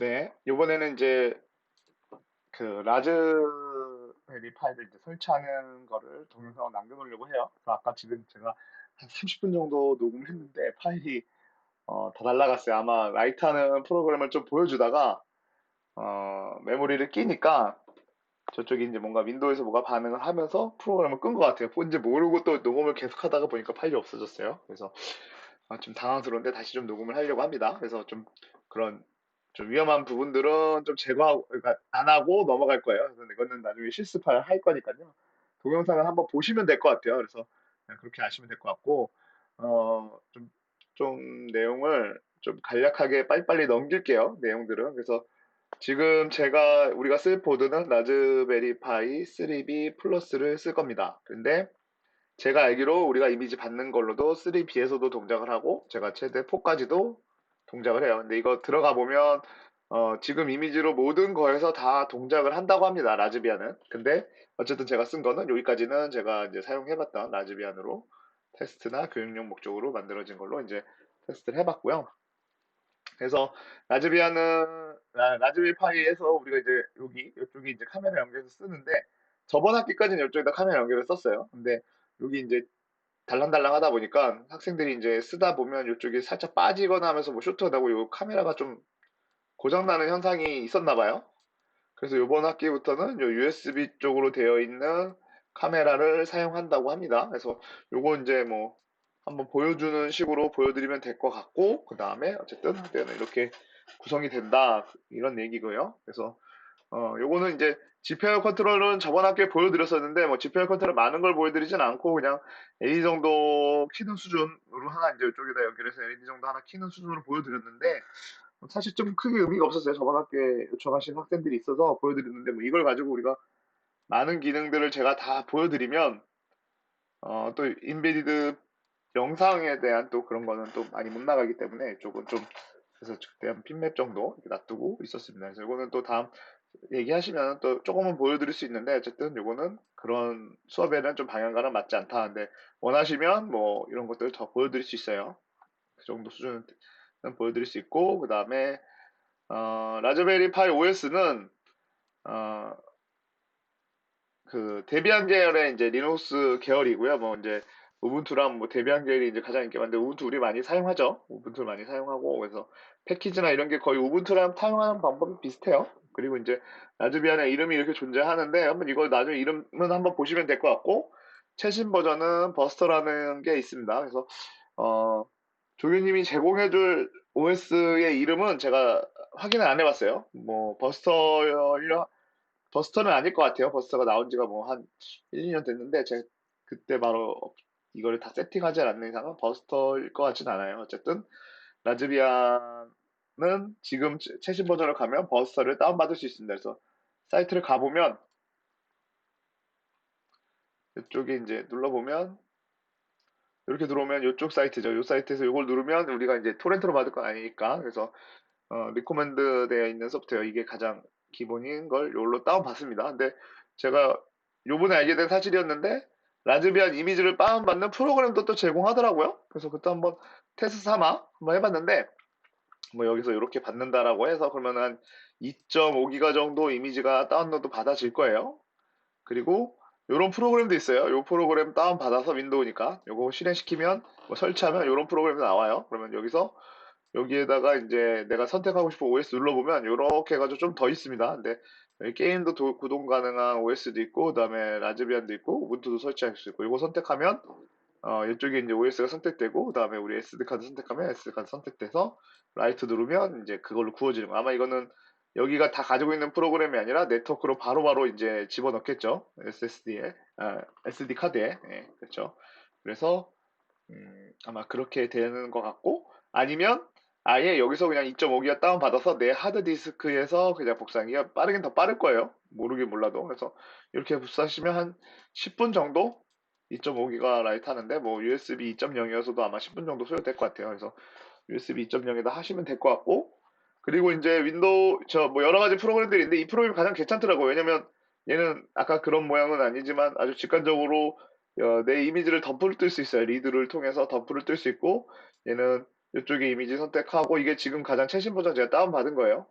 네, 이번에는 이제 그 라즈베리 파이를 이제 설치하는 거를 동영상으로 남겨놓으려고 해요. 아까 지금 제가 한 30분 정도 녹음을 했는데 파일이 어, 다 날라갔어요. 아마 라이트하는 프로그램을 좀 보여주다가 어, 메모리를 끼니까 저쪽이 이제 뭔가 윈도우에서 뭐가 반응을 하면서 프로그램을 끈 것 같아요. 뭔지 모르고 또 녹음을 계속 하다가 보니까 파일이 없어졌어요. 그래서 아, 좀 당황스러운데 다시 좀 녹음을 하려고 합니다. 그래서 좀 그런 좀 위험한 부분들은 좀 제거하고, 그러니까 안 하고 넘어갈 거예요. 그래서 이거는 나중에 실습할 할 거니까요. 동영상을 한번 보시면 될 것 같아요. 그래서 그냥 그렇게 아시면 될 것 같고, 어, 좀, 좀 내용을 좀 간략하게 빨리빨리 넘길게요. 내용들은. 그래서 지금 제가, 우리가 쓸 보드는 라즈베리 파이 3B 플러스를 쓸 겁니다. 근데 제가 알기로 우리가 이미지 받는 걸로도 3B에서도 동작을 하고, 제가 최대 4까지도 동작을 해요. 근데 이거 들어가 보면 어, 지금 이미지로 모든 거에서 다 동작을 한다고 합니다. 라즈비안은. 근데 어쨌든 제가 쓴 거는 여기까지는 제가 이제 사용해봤던 라즈비안으로 테스트나 교육용 목적으로 만들어진 걸로 이제 테스트를 해봤고요. 그래서 라즈비안은 라즈비 파이에서 우리가 이제 여기 이쪽이 이제 카메라 연결해서 쓰는데 저번 학기까지는 이쪽에다 카메라 연결을 썼어요. 근데 여기 이제 달랑달랑 하다 보니까 학생들이 이제 쓰다 보면 이쪽이 살짝 빠지거나 하면서 뭐 쇼트가 나고 이 카메라가 좀 고장나는 현상이 있었나 봐요. 그래서 이번 학기부터는 요 USB 쪽으로 되어 있는 카메라를 사용한다고 합니다. 그래서 요거 이제 뭐 한번 보여주는 식으로 보여드리면 될 것 같고 그 다음에 어쨌든 학교는 이렇게 구성이 된다 이런 얘기고요. 그래서 어 요거는 이제 GPL 컨트롤은 저번 학기에 보여드렸었는데 뭐 GPL 컨트롤 많은 걸 보여드리진 않고 그냥 AD 정도 키는 수준으로 하나 이제 이쪽에다 연결해서 AD 정도 하나 키는 수준으로 보여드렸는데 뭐 사실 좀 크게 의미가 없었어요. 저번 학기에 요청하신 학생들이 있어서 보여드렸는데 뭐 이걸 가지고 우리가 많은 기능들을 제가 다 보여드리면 어, 또 인베디드 영상에 대한 또 그런 거는 또 많이 못 나가기 때문에 이쪽은 좀 그래서 대한 핀맵 정도 놔두고 있었습니다. 그래서 이거는 또 다음 얘기하시면 또 조금은 보여드릴 수 있는데 어쨌든 요거는 그런 수업에는 좀 방향과는 맞지 않다는데 원하시면 뭐 이런 것들을 더 보여드릴 수 있어요. 그 정도 수준은 보여드릴 수 있고 그 다음에 어, 라즈베리 파이 OS는 어, 그 데비안 계열의 이제 리눅스 계열이고요. 뭐 이제 우분투랑 뭐 데비안 계열이 이제 가장 인기 많은데 우분투 우리 많이 사용하죠. 우분투를 많이 사용하고 그래서 패키지나 이런 게 거의 우분투랑 사용하는 방법이 비슷해요. 그리고 이제 라즈비안의 이름이 이렇게 존재하는데 한번 이걸 나중에 이름은 한번 보시면 될 것 같고 최신 버전은 버스터라는 게 있습니다. 그래서 어, 조교님이 제공해줄 OS의 이름은 제가 확인을 안 해봤어요. 뭐 버스터 버스터는 아닐 것 같아요. 버스터가 나온 지가 뭐 한 1, 2년 됐는데 제가 그때 바로 이거를 다 세팅하지 않는 이상은 버스터일 것 같진 않아요. 어쨌든 라즈비안 는 지금 최신 버전을 가면 버스터를 다운받을 수 있습니다. 그래서 사이트를 가보면 이쪽에 이제 눌러보면 이렇게 들어오면 이쪽 사이트죠. 이 사이트에서 이걸 누르면 우리가 이제 토렌트로 받을 건 아니니까 그래서 어, 리코멘드 되어 있는 소프트웨어 이게 가장 기본인 걸 이걸로 다운받습니다. 근데 제가 요번에 알게 된 사실이었는데 라즈비안 이미지를 다운받는 프로그램도 또 제공하더라고요. 그래서 그때 한번 테스트 삼아 한번 해봤는데 뭐 여기서 이렇게 받는다라고 해서 그러면 한 2.5기가 정도 이미지가 다운로드 받아질 거예요. 그리고 이런 프로그램도 있어요. 이 프로그램 다운 받아서 윈도우니까 이거 실행시키면 뭐 설치하면 이런 프로그램이 나와요. 그러면 여기서 여기에다가 이제 내가 선택하고 싶은 OS 눌러보면 이렇게 해가지고 좀 더 있습니다. 근데 게임도 도, 구동 가능한 OS도 있고 그다음에 라즈비안도 있고 우분투도 설치할 수 있고 이거 선택하면 어, 이쪽에 이제 OS가 선택되고, 그 다음에 우리 SD카드 선택하면 SD카드 선택돼서 라이트 누르면 이제 그걸로 구워지는 거. 아마 이거는 여기가 다 가지고 있는 프로그램이 아니라 네트워크로 바로바로 바로 이제 집어넣겠죠. SSD에, 아, SD 카드에. 예, 그렇죠. 그래서, 음, 아마 그렇게 되는 것 같고, 아니면 아예 여기서 그냥 2.5기가 다운받아서 내 하드디스크에서 그냥 복사하기가 빠르긴 더 빠를 거예요. 모르긴 몰라도. 그래서 이렇게 복사하시면 한 10분 정도 2.5기가 라이트 하는데 뭐 USB 2.0이어서도 아마 10분 정도 소요될 것 같아요. 그래서 USB 2.0에다 하시면 될 것 같고 그리고 이제 윈도우 저 뭐 여러 가지 프로그램들이 있는데 이 프로그램이 가장 괜찮더라고요. 왜냐면 얘는 아까 그런 모양은 아니지만 아주 직관적으로 어, 내 이미지를 덤프를 뜰 수 있어요. 리드를 통해서 덤프를 뜰 수 있고 얘는 이쪽에 이미지 선택하고 이게 지금 가장 최신 버전 제가 다운받은 거예요.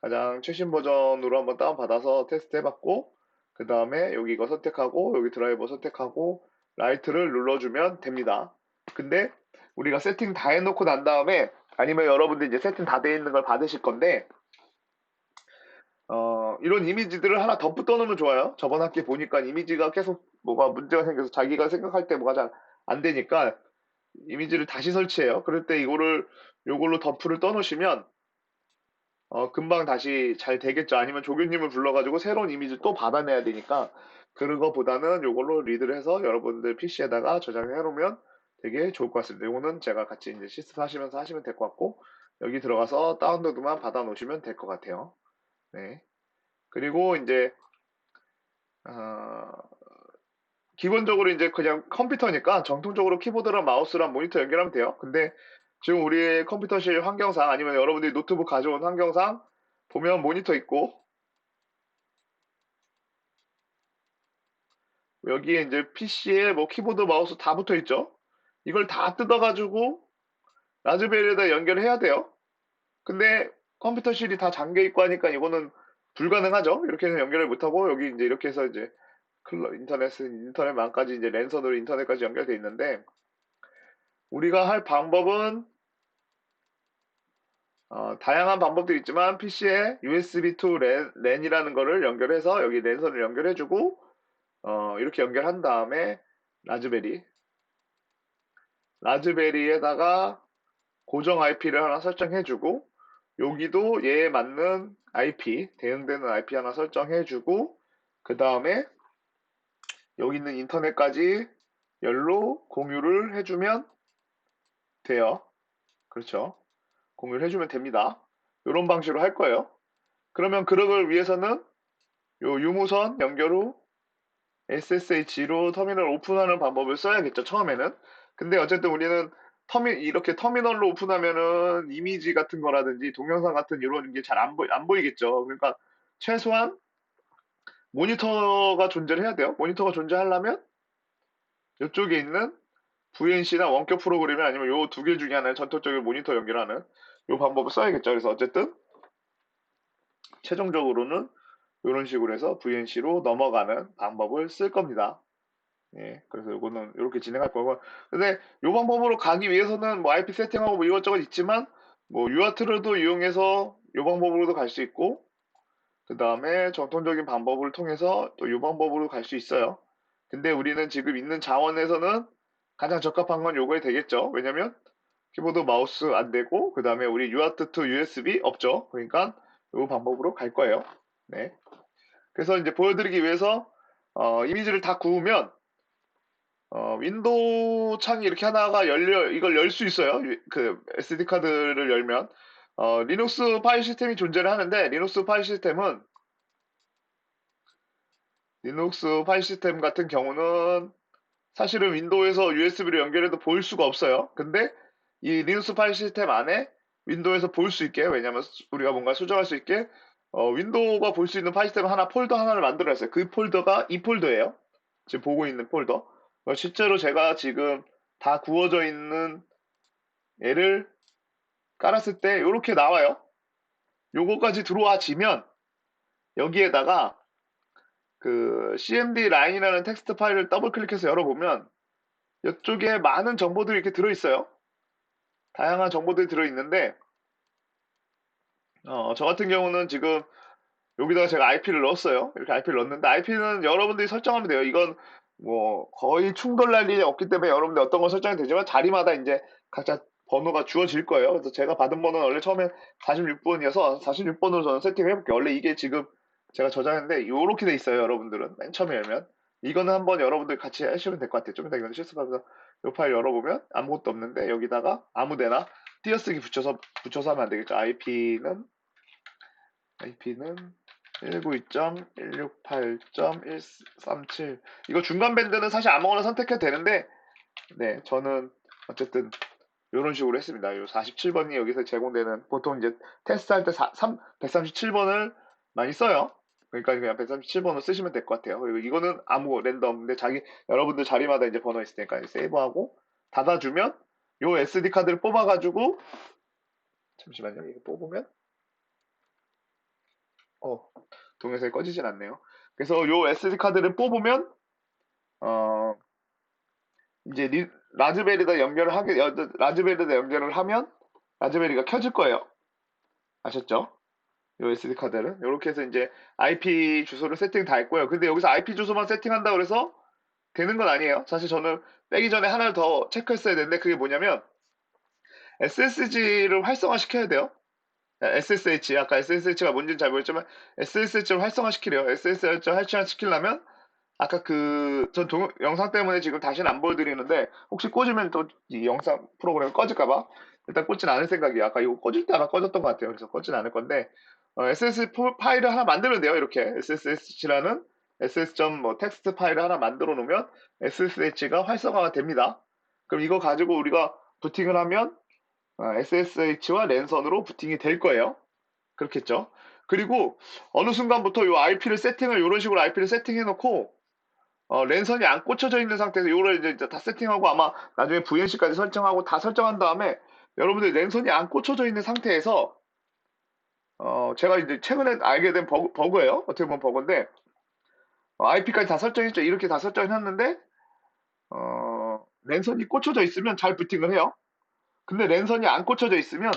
가장 최신 버전으로 한번 다운받아서 테스트 해봤고, 그 다음에 여기 이거 선택하고, 여기 드라이버 선택하고, 라이트를 눌러주면 됩니다. 근데 우리가 세팅 다 해놓고 난 다음에, 아니면 여러분들 이제 세팅 다 돼 있는 걸 받으실 건데, 어, 이런 이미지들을 하나 덧붙여 놓으면 좋아요. 저번 학기 보니까 이미지가 계속 뭐가 문제가 생겨서 자기가 생각할 때 뭐가 잘 안 되니까 이미지를 다시 설치해요. 그럴 때 이거를 요걸로 덧프를 떠놓으시면 어, 금방 다시 잘 되겠죠. 아니면 조교님을 불러가지고 새로운 이미지 또 받아내야 되니까 그런 거보다는 요걸로 리드를 해서 여러분들 PC에다가 저장해 놓으면 되게 좋을 것 같습니다. 요거는 제가 같이 이제 시스템 하시면서 하시면 될 것 같고 여기 들어가서 다운로드만 받아 놓으시면 될 것 같아요. 네. 그리고 이제 어, 기본적으로 이제 그냥 컴퓨터니까 정통적으로 키보드랑 마우스랑 모니터 연결하면 돼요. 근데 지금 우리 컴퓨터실 환경상 아니면 여러분들이 노트북 가져온 환경상 보면 모니터 있고 여기에 이제 PC에 뭐 키보드 마우스 다 붙어 있죠. 이걸 다 뜯어가지고 라즈베리에다 연결해야 돼요. 근데 컴퓨터실이 다 잠겨 있고 하니까 이거는 불가능하죠. 이렇게 해서 연결을 못하고 여기 이제 이렇게 해서 이제 클러, 인터넷 인터넷망까지 이제 랜선으로 인터넷까지 연결돼 있는데 우리가 할 방법은 어, 다양한 방법도 있지만 PC에 USB to 랜, 랜이라는 거를 연결해서 여기 랜선을 연결해주고 어, 이렇게 연결한 다음에 라즈베리 라즈베리에다가 고정 IP를 하나 설정해주고 여기도 얘에 맞는 IP 대응되는 IP 하나 설정해주고 그 다음에 여기 있는 인터넷까지 열로 공유를 해주면 돼요. 그렇죠. 공유를 해주면 됩니다. 이런 방식으로 할 거예요. 그러면 그걸 위해서는 요 유무선 연결 후 SSH로 터미널 오픈하는 방법을 써야겠죠. 처음에는. 근데 어쨌든 우리는 터미, 이렇게 터미널로 오픈하면은 이미지 같은 거라든지 동영상 같은 이런 게 잘 안 보이, 안 보이겠죠. 그러니까 최소한 모니터가 존재를 해야 돼요. 모니터가 존재하려면 이쪽에 있는 VNC나 원격 프로그램이 아니면 요 두 개 중에 하나의 전통적인 모니터 연결하는 요 방법을 써야겠죠. 그래서 어쨌든 최종적으로는 이런 식으로 해서 VNC로 넘어가는 방법을 쓸 겁니다. 예, 그래서 이거는 이렇게 진행할 거고. 근데 요 방법으로 가기 위해서는 뭐 IP 세팅하고 뭐 이것저것 있지만 뭐 UART로도 이용해서 요 방법으로도 갈 수 있고 그 다음에 전통적인 방법을 통해서 또 이 방법으로 갈 수 있어요. 근데 우리는 지금 있는 자원에서는 가장 적합한 건 요거에 되겠죠. 왜냐면 키보드 마우스 안 되고 그 다음에 우리 UART to USB 없죠. 그러니까 이 방법으로 갈 거예요. 네. 그래서 이제 보여드리기 위해서 어, 이미지를 다 구우면 어, 윈도우 창이 이렇게 하나가 열려 이걸 열 수 있어요. 그 SD 카드를 열면 어, 리눅스 파일 시스템이 존재를 하는데 리눅스 파일 시스템은 리눅스 파일 시스템 같은 경우는 사실은 윈도우에서 USB로 연결해도 볼 수가 없어요. 근데 이 리눅스 파일 시스템 안에 윈도우에서 볼 수 있게 왜냐하면 우리가 뭔가 수정할 수 있게 어, 윈도우가 볼 수 있는 파일 시스템 하나 폴더 하나를 만들어놨어요. 그 폴더가 이 폴더예요. 지금 보고 있는 폴더. 어, 실제로 제가 지금 다 구워져 있는 얘를 깔았을 때 이렇게 나와요. 요거까지 들어와지면 여기에다가 그 cmd 라인이라는 텍스트 파일을 더블 클릭해서 열어보면 이쪽에 많은 정보들이 이렇게 들어있어요. 다양한 정보들이 들어있는데 어, 저 같은 경우는 지금 여기다가 제가 IP를 넣었어요. 이렇게 IP를 넣었는데 IP는 여러분들이 설정하면 돼요. 이건 뭐 거의 충돌 날 일이 없기 때문에 여러분들 어떤 거 설정이 되지만 자리마다 이제 각자 번호가 주어질 거예요. 그래서 제가 받은 번호는 원래 처음에 46번이어서 46번으로 저는 세팅을 해볼게요. 원래 이게 지금 제가 저장했는데 이렇게 돼 있어요. 여러분들은 맨 처음에 열면 이거는 한번 여러분들 같이 하시면 될 것 같아요. 좀 이따 이건 실습하면서 이 파일 열어보면 아무것도 없는데 여기다가 아무데나 띄어쓰기 붙여서 붙여서 하면 안 되겠죠. IP는 IP는 192.168.137 이거 중간 밴드는 사실 아무거나 선택해도 되는데 네 저는 어쨌든 이런 식으로 했습니다. 요 47번이 여기서 제공되는 보통 이제 테스트할 때 137번을 많이 써요. 그러니까 그냥 137번을 쓰시면 될 것 같아요. 그리고 이거는 아무 랜덤. 근데 자기 여러분들 자리마다 이제 번호 있으니까 세이브하고 닫아주면 요 SD 카드를 뽑아가지고 잠시만요. 이거 뽑으면 어, 동영상이 꺼지진 않네요. 그래서 요 SD 카드를 뽑으면 어 이제 리, 라즈베리에다 연결을 하게 라즈베리에다 연결을 하면 라즈베리가 켜질 거예요. 아셨죠? 요 SD 카드를 이렇게 해서 이제 IP 주소를 세팅 다 했고요. 근데 여기서 IP 주소만 세팅한다 그래서 되는 건 아니에요. 사실 저는 빼기 전에 하나를 더 체크했어야 되는데 그게 뭐냐면 SSG를 활성화 시켜야 돼요. SSH 아까 SSH가 뭔지는 잘 모르겠지만 SSH를 활성화시키래요. SSH를 활성화시키려면 아까 그 전 영상 때문에 지금 다시는 안 보여드리는데 혹시 꽂으면 또 이 영상 프로그램 꺼질까봐 일단 꽂진 않을 생각이에요. 아까 이거 꺼질 때 아마 꺼졌던 것 같아요. 그래서 꺼진 않을 건데 어, SS 파일을 하나 만들면 돼요. 이렇게 SSH라는 ss. 뭐 텍스트 파일을 하나 만들어 놓으면 SSH가 활성화가 됩니다. 그럼 이거 가지고 우리가 부팅을 하면 SSH와 어, 랜선으로 부팅이 될 거예요. 그렇겠죠. 그리고 어느 순간부터 이 IP를 세팅을 이런 식으로 IP를 세팅해 놓고 어, 랜선이 안 꽂혀져 있는 상태에서 이거를 이제 다 세팅하고 아마 나중에 VNC까지 설정하고 다 설정한 다음에 여러분들 랜선이 안 꽂혀져 있는 상태에서 어, 제가 이제 최근에 알게 된 버그, 버그예요. 어떻게 보면 버그인데 어, IP까지 다 설정했죠. 이렇게 다 설정했는데 어, 랜선이 꽂혀져 있으면 잘 부팅을 해요. 근데 랜선이 안 꽂혀져 있으면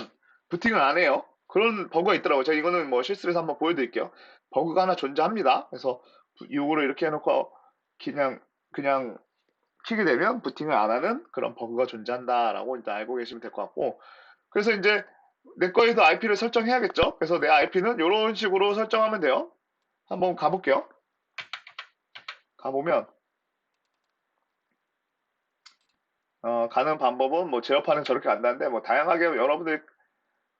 부팅을 안 해요. 그런 버그가 있더라고요. 제가 이거는 뭐 실습에서 한번 보여드릴게요. 버그가 하나 존재합니다. 그래서 이거를 이렇게 해놓고 그냥 그냥 키게 되면 부팅을 안 하는 그런 버그가 존재한다라고 일단 알고 계시면 될 것 같고 그래서 이제 내 거에도 IP를 설정해야겠죠. 그래서 내 IP는 이런 식으로 설정하면 돼요. 한번 가볼게요. 가보면 어, 가는 방법은 뭐 제어판은 저렇게 간다는데 뭐 다양하게 여러분들이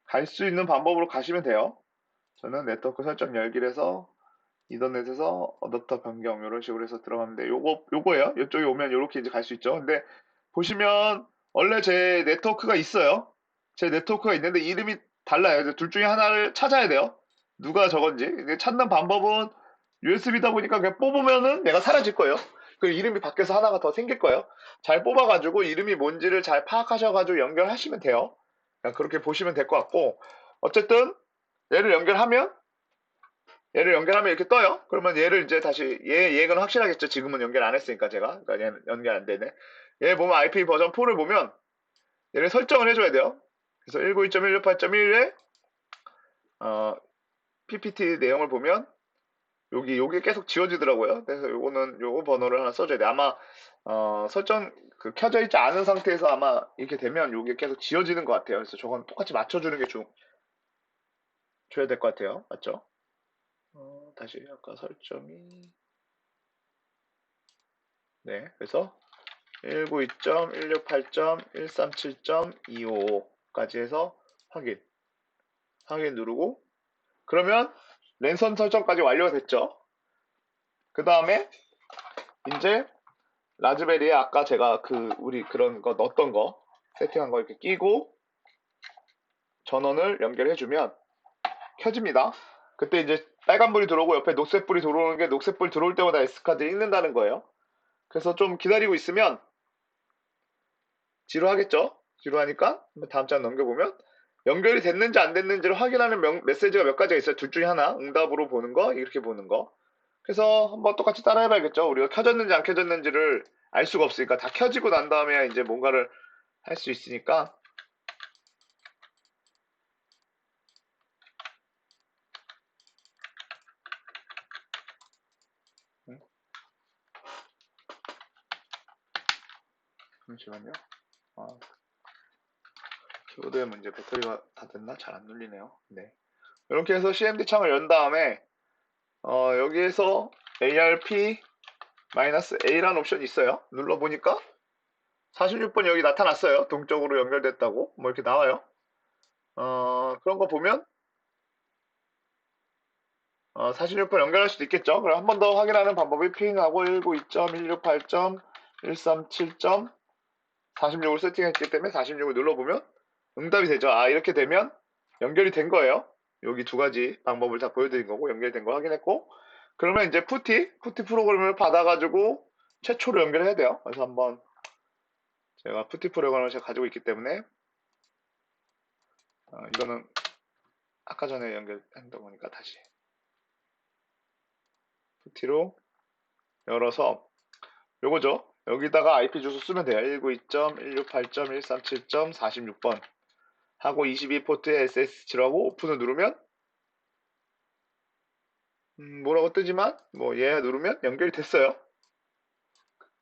갈 수 있는 방법으로 가시면 돼요. 저는 네트워크 설정 열기에서 이더넷에서 어댑터 변경 이런 식으로 해서 들어갔는데 요거 요거예요. 이쪽에 오면 이렇게 이제 갈 수 있죠. 근데 보시면 원래 제 네트워크가 있어요. 제 네트워크가 있는데 이름이 달라요. 둘 중에 하나를 찾아야 돼요. 누가 저건지 찾는 방법은 USB다 보니까 그냥 뽑으면은 내가 사라질 거예요. 그 이름이 바뀌어서 하나가 더 생길 거예요. 잘 뽑아가지고 이름이 뭔지를 잘 파악하셔가지고 연결하시면 돼요. 그렇게 보시면 될 것 같고 어쨌든 얘를 연결하면 얘를 연결하면 이렇게 떠요. 그러면 얘를 이제 다시 얘 얘는 확실하겠죠. 지금은 연결 안 했으니까 제가 그러니까 얘는 연결 안 되네. 얘 보면 IP 버전 4를 보면 얘를 설정을 해줘야 돼요. 그래서 192.168.1에 어, PPT 내용을 보면 여기 여기 계속 지워지더라고요. 그래서 요거는 요거 번호를 하나 써줘야 돼. 아마 어, 설정 그 켜져 있지 않은 상태에서 아마 이렇게 되면 요게 계속 지워지는 것 같아요. 그래서 저건 똑같이 맞춰주는 게 좀 줘야 될 것 같아요. 맞죠? 어, 다시 아까 설정이 네, 그래서 192.168.137.255까지 해서 확인 확인 누르고 그러면 랜선 설정까지 완료가 됐죠. 그 다음에 이제 라즈베리에 아까 제가 그 우리 그런 거 넣었던 거 세팅한 거 이렇게 끼고 전원을 연결해주면 켜집니다. 그때 이제 빨간불이 들어오고 옆에 녹색불이 들어오는 게 녹색불 들어올 때마다 S카드 읽는다는 거예요. 그래서 좀 기다리고 있으면 지루하겠죠? 지루하니까 다음 장 넘겨보면 연결이 됐는지 안 됐는지를 확인하는 명, 메시지가 몇 가지가 있어요. 둘 중에 하나. 응답으로 보는 거, 이렇게 보는 거. 그래서 한번 똑같이 따라 해 봐야겠죠. 우리가 켜졌는지 안 켜졌는지를 알 수가 없으니까 다 켜지고 난 다음에 이제 뭔가를 할 수 있으니까 잠시만요. 아, 키보드의 문제 배터리가 다 됐나? 잘 안 눌리네요. 네. 이렇게 해서 CMD 창을 연 다음에 어, 여기에서 ARP-A라는 옵션이 있어요. 눌러보니까 46번 여기 나타났어요. 동쪽으로 연결됐다고 뭐 이렇게 나와요. 어, 그런 거 보면 어, 46번 연결할 수도 있겠죠. 그럼 한 번 더 확인하는 방법이 핑하고 192.168.137. 46을 세팅했기 때문에 46을 눌러보면 응답이 되죠. 아 이렇게 되면 연결이 된 거예요. 여기 두 가지 방법을 다 보여드린 거고 연결된 거 확인했고 그러면 이제 푸티 푸티 프로그램을 받아가지고 최초로 연결해야 돼요. 그래서 한번 제가 푸티 프로그램을 제가 가지고 있기 때문에 어, 이거는 아까 전에 연결했던 거니까 다시 푸티로 열어서 요거죠. 여기다가 IP 주소 쓰면 돼요. 192.168.137.46번 하고 22포트에 SSH라고 오픈을 누르면 음, 뭐라고 뜨지만 뭐 얘 누르면 연결이 됐어요.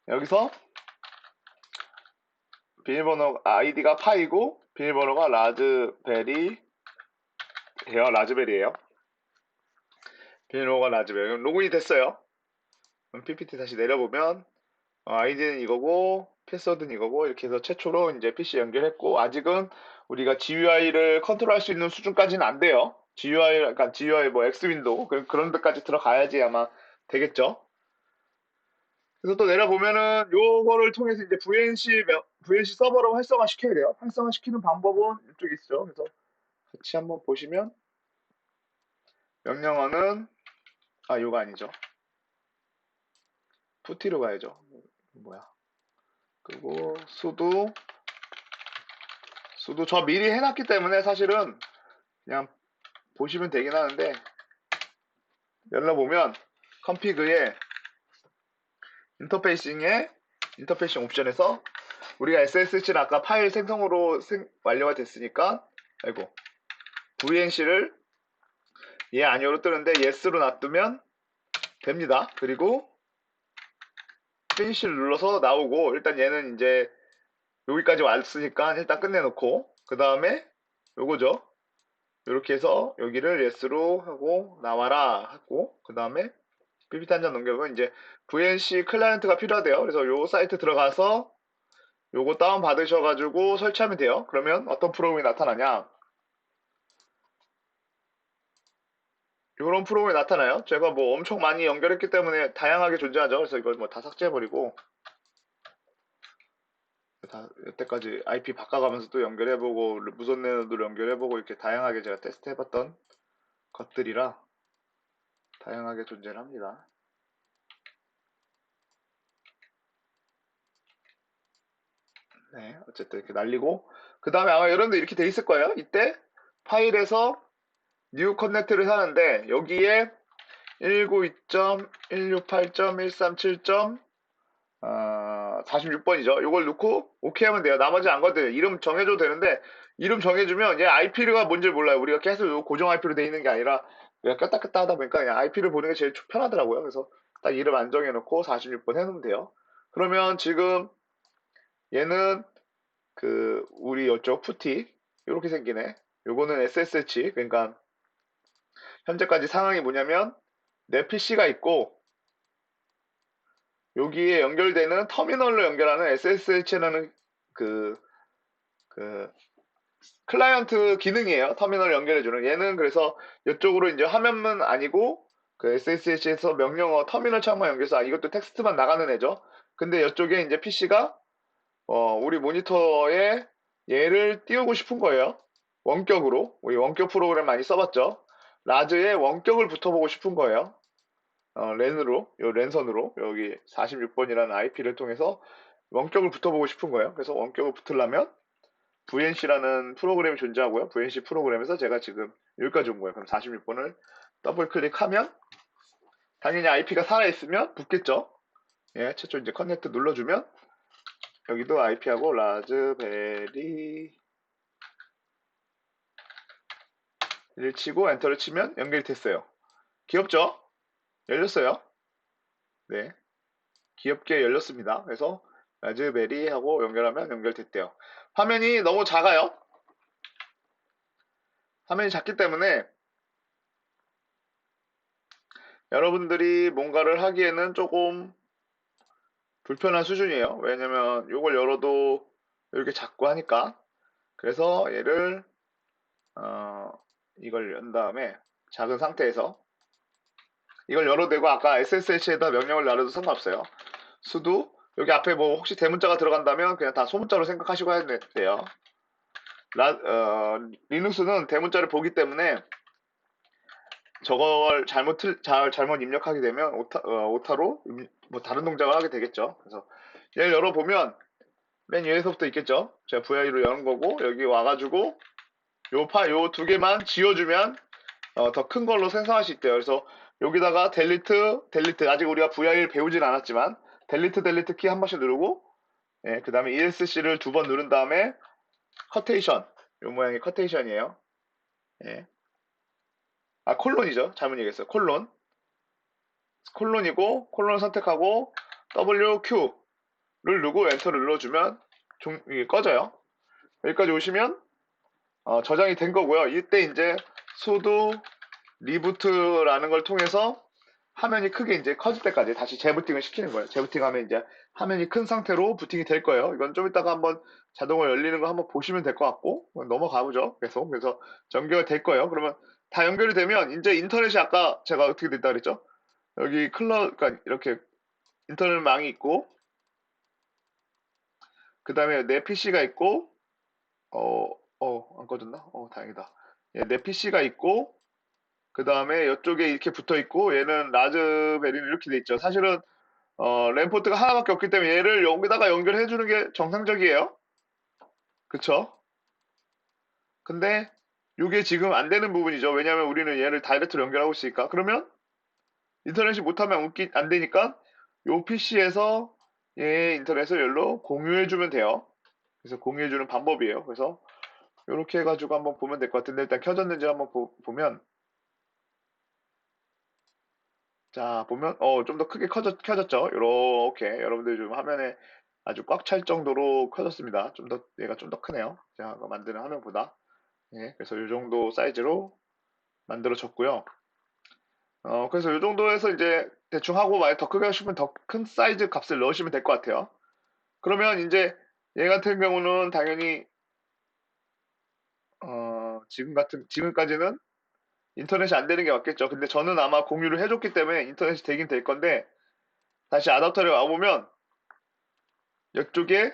여기서 비밀번호 아이디가 파이고 비밀번호가 라즈베리 예요 라즈베리예요. 비밀번호가 라즈베리. 로그인이 됐어요. PPT 다시 내려보면 어, 아이디는 이거고 패스워드는 이거고 이렇게 해서 최초로 이제 PC 연결했고 아직은 우리가 GUI를 컨트롤할 수 있는 수준까지는 안 돼요. GUI, 그러니까 GUI 뭐 X 윈도우 그- 그런 데까지 들어가야지 아마 되겠죠. 그래서 또 내려보면은 요거를 통해서 이제 VNC 명- VNC 서버로 활성화 시켜야 돼요. 활성화 시키는 방법은 이쪽에 있죠. 그래서 같이 한번 보시면 명령어는 아 요거 아니죠. 푸티로 가야죠. 뭐야? 그리고 수도 수도 저 미리 해놨기 때문에 사실은 그냥 보시면 되긴 하는데 열어보면 컴피그에 인터페이싱에 인터페이싱 옵션에서 우리가 SSH를 아까 파일 생성으로 생- 완료가 됐으니까 아이고 VNC를 얘 아니오로 뜨는데 yes로 놔두면 됩니다. 그리고 피니시를 눌러서 나오고 일단 얘는 이제 여기까지 왔으니까 일단 끝내놓고 그 다음에 요거죠. 이렇게 해서 여기를 yes로 하고 나와라 하고 그 다음에 PPT 한 장 넘겨보면 이제 VNC 클라이언트가 필요하대요. 그래서 요 사이트 들어가서 요거 다운 받으셔가지고 설치하면 돼요. 그러면 어떤 프로그램이 나타나냐? 이런 프로그램이 나타나요. 제가 뭐 엄청 많이 연결했기 때문에 다양하게 존재하죠. 그래서 이걸 뭐 다 삭제해버리고 다 여태까지 IP 바꿔가면서 또 연결해보고 무선 내노드로 연결해보고 이렇게 다양하게 제가 테스트해봤던 것들이라 다양하게 존재를 합니다. 네, 어쨌든 이렇게 날리고 그 다음에 아마 여러분들 이렇게 돼 있을 거예요. 이때 파일에서 new connect를 하는데 여기에 192.168.137. 어, 46번이죠. 이걸 넣고 오케이 하면 돼요. 나머지 안 거든 이름 정해줘도 되는데 이름 정해주면 얘 IP가 뭔지 몰라요. 우리가 계속 요 고정 IP로 돼 있는 게 아니라 꼈다 꼈다 하다 보니까 그냥 IP를 보는 게 제일 편하더라고요. 그래서 딱 이름 안 정해놓고 46번 해놓으면 돼요. 그러면 지금 얘는 그 우리 이쪽 푸티 이렇게 생기네. 요거는 SSH 그러니까 현재까지 상황이 뭐냐면 내 PC가 있고 여기에 연결되는 터미널로 연결하는 SSH라는 그, 그, 클라이언트 기능이에요. 터미널 연결해주는. 얘는 그래서 이쪽으로 이제 화면만 아니고 그 SSH에서 명령어 터미널 창만 연결해서 아, 이것도 텍스트만 나가는 애죠. 근데 이쪽에 이제 PC가 어, 우리 모니터에 얘를 띄우고 싶은 거예요. 원격으로. 우리 원격 프로그램 많이 써봤죠. 라즈에 원격을 붙어보고 싶은 거예요. 어, 랜으로, 요 랜선으로 여기 46번이라는 IP를 통해서 원격을 붙어보고 싶은 거예요. 그래서 원격을 붙으려면 VNC라는 프로그램이 존재하고요. VNC 프로그램에서 제가 지금 여기까지 온 거예요. 그럼 46번을 더블 클릭하면 당연히 IP가 살아있으면 붙겠죠. 예, 최초 이제 커넥트 눌러주면 여기도 IP하고 라즈베리 를 치고 엔터를 치면 연결이 됐어요. 귀엽죠? 열렸어요. 네. 귀엽게 열렸습니다. 그래서 라즈베리 하고 연결하면 연결됐대요. 화면이 너무 작아요. 화면이 작기 때문에 여러분들이 뭔가를 하기에는 조금 불편한 수준이에요. 왜냐면 이걸 열어도 이렇게 작고 하니까. 그래서 얘를 어, 이걸 연 다음에 작은 상태에서 이걸 열어도 되고 아까 SSH에다 명령을 날려도 상관없어요. 수도 여기 앞에 뭐 혹시 대문자가 들어간다면 그냥 다 소문자로 생각하시고 해야 돼요. 라, 어, 리눅스는 대문자를 보기 때문에 저걸 잘못 틀, 잘, 잘못 입력하게 되면 오타, 어, 오타로 임- 뭐 다른 동작을 하게 되겠죠. 그래서 얘를 열어보면 맨 위에서부터 있겠죠. 제가 VI로 여는 거고 여기 와가지고 요 파, 요 두 개만 지워주면 어, 더 큰 걸로 생성할 수 있대요. 그래서 여기다가 델리트, 델리트. 아직 우리가 VI를 배우진 않았지만 델리트, 델리트 키 한 번씩 누르고 예, 그 다음에 ESC를 두 번 누른 다음에 커테이션. 이 모양이 커테이션이에요. 예. 아, 콜론이죠. 잘못 얘기했어요. 콜론. 콜론이고, 콜론 선택하고, WQ를 누르고 엔터를 눌러주면 종, 이게 꺼져요. 여기까지 오시면 어, 저장이 된 거고요. 이때 이제 수도 리부트라는 걸 통해서 화면이 크게 이제 커질 때까지 다시 재부팅을 시키는 거예요. 재부팅하면 이제 화면이 큰 상태로 부팅이 될 거예요. 이건 좀 이따가 한번 자동으로 열리는 거 한번 보시면 될 것 같고 넘어가 보죠. 계속 그래서 연결 될 거예요. 그러면 다 연결이 되면 이제 인터넷이 아까 제가 어떻게 됐다 그랬죠? 여기 클러 그러니까 이렇게 인터넷망이 있고 그 다음에 내 PC가 있고 어, 어, 안 꺼졌나? 어, 다행이다. 예, 내 PC가 있고 그 다음에 이쪽에 이렇게 붙어 있고 얘는 라즈베리는 이렇게 돼 있죠. 사실은 어, 램포트가 하나밖에 없기 때문에 얘를 여기다가 연결해 주는 게 정상적이에요. 그쵸? 근데 이게 지금 안 되는 부분이죠. 왜냐하면 우리는 얘를 다이렉트로 연결하고 있으니까. 그러면 인터넷이 못하면 웃기, 안 되니까 요 PC에서 얘 인터넷을 열로 공유해 주면 돼요. 그래서 공유해 주는 방법이에요. 그래서 이렇게 해가지고 한번 보면 될 것 같은데 일단 켜졌는지 한번 보, 보면 자 보면 어 좀 더 크게 커졌, 켜졌죠. 이렇게 여러분들 좀 화면에 아주 꽉 찰 정도로 커졌습니다. 좀 더 얘가 좀 더 크네요. 제가 만드는 화면보다 예, 그래서 이 정도 사이즈로 만들어졌고요. 어, 그래서 이 정도에서 이제 대충 하고 만약 더 크게 하시면 더 큰 사이즈 값을 넣으시면 될 것 같아요. 그러면 이제 얘 같은 경우는 당연히 어, 지금 같은 지금까지는 인터넷이 안 되는 게 맞겠죠. 근데 저는 아마 공유를 해줬기 때문에 인터넷이 되긴 될 건데 다시 아답터를 와보면 이쪽에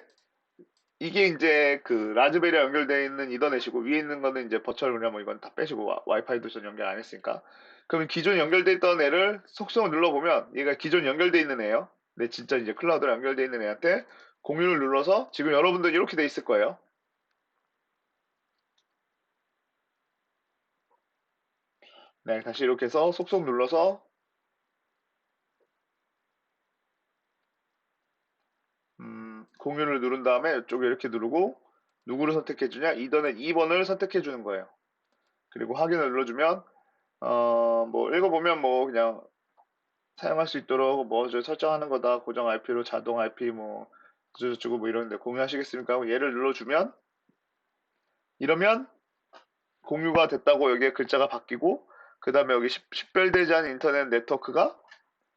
이게 이제 그 라즈베리와 연결되어 있는 이더넷이고 위에 있는 거는 이제 그냥 뭐 이건 다 빼시고 와, 이파이도 전 연결 안 했으니까 그러면 기존 연결돼 있던 애를 속성을 눌러보면 얘가 기존 연결돼 있는 애예요. 근데 진짜 이제 클라우드랑 연결돼 있는 애한테 공유를 눌러서 지금 여러분들 이렇게 돼 있을 거예요. 네, 다시 이렇게 해서 속속 눌러서 음, 공유를 누른 다음에 이쪽에 이렇게 누르고 누구를 선택해 주냐? 이더넷 2번을 선택해 주는 거예요. 그리고 확인을 눌러주면 어, 뭐 읽어보면 뭐 그냥 사용할 수 있도록 뭐 설정하는 거다 고정 IP로 자동 IP 뭐 어쩌고저쩌고 뭐 이러는데 공유하시겠습니까? 얘를 눌러주면 이러면 공유가 됐다고 여기에 글자가 바뀌고 그 다음에 여기 식 별되지 않은 인터넷 네트워크가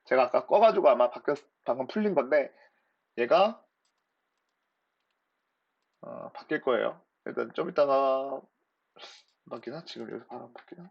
제가 아까 꺼가지고 아마 바뀌었, 방금 풀린 건데 얘가 어, 바뀔 거예요. 일단 좀 이따가 바뀌나? 지금 여기서 바로 바뀌나?